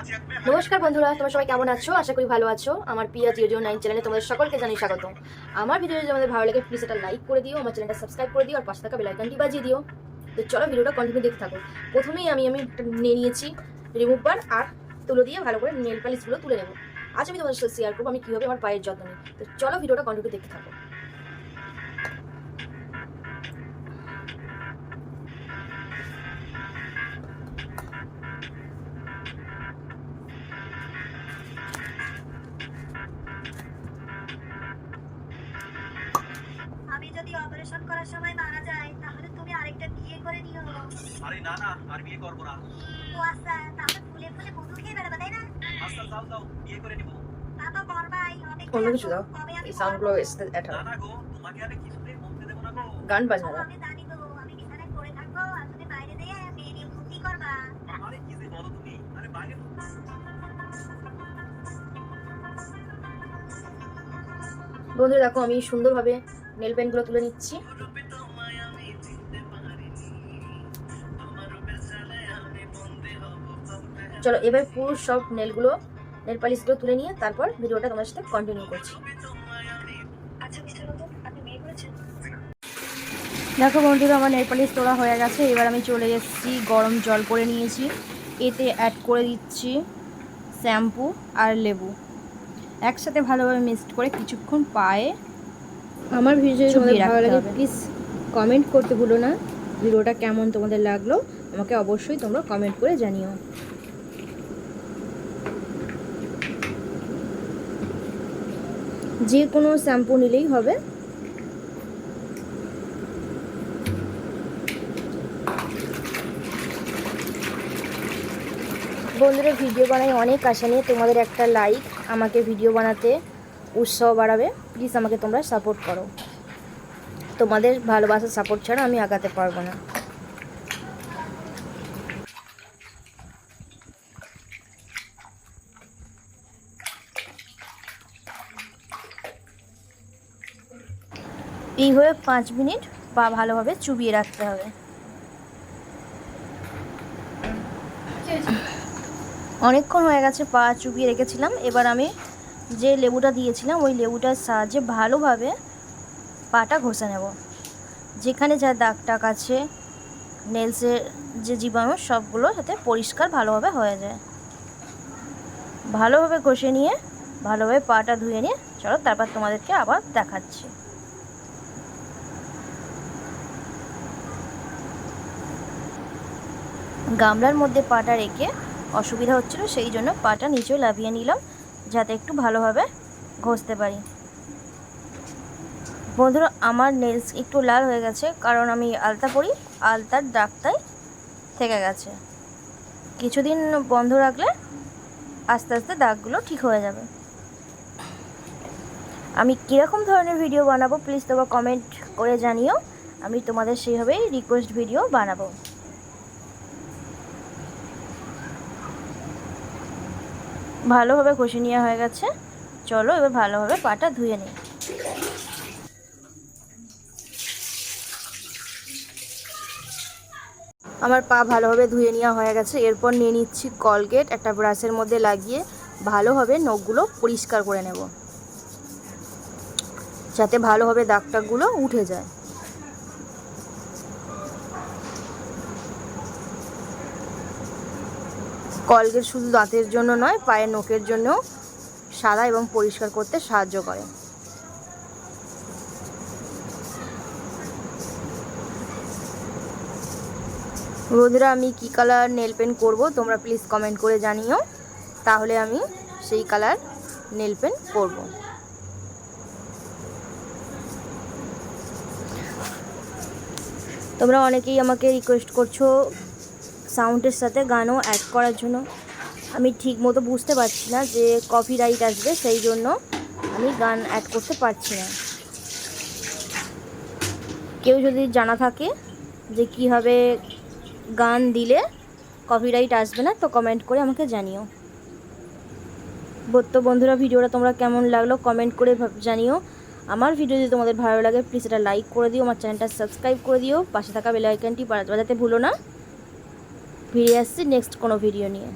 নমস্কার বন্ধুরা, তোমরা সবাই কেমন আছো? আশা করি ভালো আছো। আমার পিয়া জিও জিও নাইন চ্যানেলে তোমাদের সকলকে জানি স্বাগত। আমার ভিডিও যদি তোমাদের ভালো লাগে প্লিজ এটা লাইক করে দিও, আমার চ্যানেলটা সাবস্ক্রাইব করে দিও, আর পাশে থাকা বেলাইকনটি বাজিয়ে দিও। তো চলো ভিডিওটা কন্টিনিউ দেখতে থাকো। প্রথমেই আমি আমি নিয়ে নিয়েছি রিমুভার আর তুলো দিয়ে ভালো করে নেল পালিশগুলো তুলে নেব। আজ আমি তোমাদের সাথে শেয়ার করব আমি কীভাবে আমার পায়ের যত্ন নিই। তো চলো ভিডিওটা কন্টিনিউ দেখতে থাকো। যদি অপারেশন করার সময় মারা যাই তাহলে তুমি আরেকটা বিয়ে করে নিও। আরে না না আর বিয়ে করব না। ও আচ্ছা তাহলে ফুলে ফুলে মধু খেয়ে বেড়াবে তাই না? আচ্ছা যাও যাও বিয়ে করে নিবো। তা তো করবাই অনেক অন্য কিছু দাও। এই সাউন্ডগুলো এসে না না গো তোমাকে আমি কিছুতেই বলতে দেবো না গো। গান বাজনা করব। দাও। আমি জানি তো আমি বিছানায় পড়ে থাকব আর তুমি বাইরে দিয়ে মেয়ে নিয়ে ফুর্তি করবা। আরে কি যে বলো তুমি? আরে বাইরে বন্ধুরা দেখো আমি সুন্দরভাবে নেল পেনগুলো তুলে নিচ্ছি। চলো, এবার পুরো সব নেলগুলো, নেল পালিশগুলো তুলে নিয়ে তারপর ভিডিওটা তোমার সাথে কন্টিনিউ করছি। দেখো বন্ধুরা, আমার নেল পালিশ তোলা হয়ে গেছে। এবার আমি চলে এসেছি, গরম জল করে নিয়েছি। এতে অ্যাড করে দিচ্ছি শ্যাম্পু আর লেবু। একসাথে ভালোভাবে মিক্সড করে কিছুক্ষণ পায়ে আমার ভিডিও তোমাদের ভালো লাগে প্লিজ কমেন্ট করতে ভুলো না। ভিডিওটা কেমন তোমাদের লাগল আমাকে অবশ্যই তোমরা কমেন্ট করে জানিও। যে কোনো শ্যাম্পু নিলেই হবে। বন্ধুরা ভিডিও বানাই অনেক আশা নিয়ে তোমাদের একটা লাইক আমাকে ভিডিও বানাতে। উৎসাহ বাড়াবে প্লিজ আমাকে তোমরা সাপোর্ট করো। তোমাদের ভালোবাসার সাপোর্ট ছাড়া আমি আগাতে পারব না। এইভাবে পাঁচ মিনিট বা ভালোভাবে চুবিয়ে রাখতে হবে। অনেকক্ষণ হয়ে গেছে, পা চুবিয়ে রেখেছিলাম। এবার আমি যে লেবুটা দিয়েছিলাম, ওই লেবুটার সাহায্যে ভালোভাবে পাটা ঘষে নেব। যেখানে যা দাগ টাক আছে, নেলসের যে জীবাণু, সবগুলো যাতে পরিষ্কার ভালোভাবে হয়ে যায়। ভালোভাবে ঘষে নিয়ে, ভালোভাবে পাটা ধুয়ে নিয়ে, চলো তারপর তোমাদেরকে আবার দেখাচ্ছি। গামলার মধ্যে পাটা রেখে অসুবিধা হচ্ছিল, সেই জন্য পাটা নিচেও লাভিয়ে নিলাম। যাতে একটু ভালোভাবে ঘষতে পারি। বন্ধুরা, আমার নেলস একটু লাল হয়ে গেছে, কারণ আমি আলতা পরি, আলতার দাগটাই থেকে গেছে। কিছুদিন বন্ধ রাখলে আস্তে আস্তে দাগগুলো ঠিক হয়ে যাবে। আমি কীরকম ধরনের ভিডিও বানাবো প্লিজ তোমরা কমেন্ট করে জানিও। আমি তোমাদের সেইভাবেই রিকোয়েস্ট ভিডিও বানাবো। ভালোভাবে ঘষে নেওয়া হয়ে গেছে। চলো এবার ভালোভাবে পাটা ধুয়ে নিই। আমার পা ভালোভাবে ধুয়ে নেওয়া হয়ে গেছে। এরপর নিয়ে নিচ্ছি কলগেট, একটা ব্রাশের মধ্যে লাগিয়ে ভালোভাবে নখগুলো পরিষ্কার করে নেব। যাতে ভালোভাবে দাগ টাগগুলো উঠে যায়। কলগেট শুধু দাঁতের জন্য নয়, পায়ের নখের জন্য সাদা এবং পরিষ্কার করতে সাহায্য করে। বন্ধুরা আমি কি কালার নেল পেন করব তোমরা প্লিজ কমেন্ট করে জানিও। তাহলে আমি সেই কালার নেল পেন করব। তোমরা অনেকেই আমাকে রিকোয়েস্ট করছ সাউন্ডের সাথে গানও অ্যাড করার জন্য। আমি ঠিক মতো বুঝতে পারছি না যে কপিরাইট আসবে, সেই জন্য আমি গান অ্যাড করতে পারছি না। কেউ যদি জানা থাকে যে কীভাবে গান দিলে কপিরাইট আসবে না, তো কমেন্ট করে আমাকে জানিও। তো বন্ধুরা, ভিডিওটা তোমরা কেমন লাগল কমেন্ট করে জানিও। আমার ভিডিও যদি তোমাদের ভালো লাগে প্লিজ এটা লাইক করে দিও, আমার চ্যানেলটা সাবস্ক্রাইব করে দিও। পাশে থাকা বেল আইকনটি বাজাতে ভুলো না। ফিরে আসছি নেক্সট কোনো ভিডিও নিয়ে।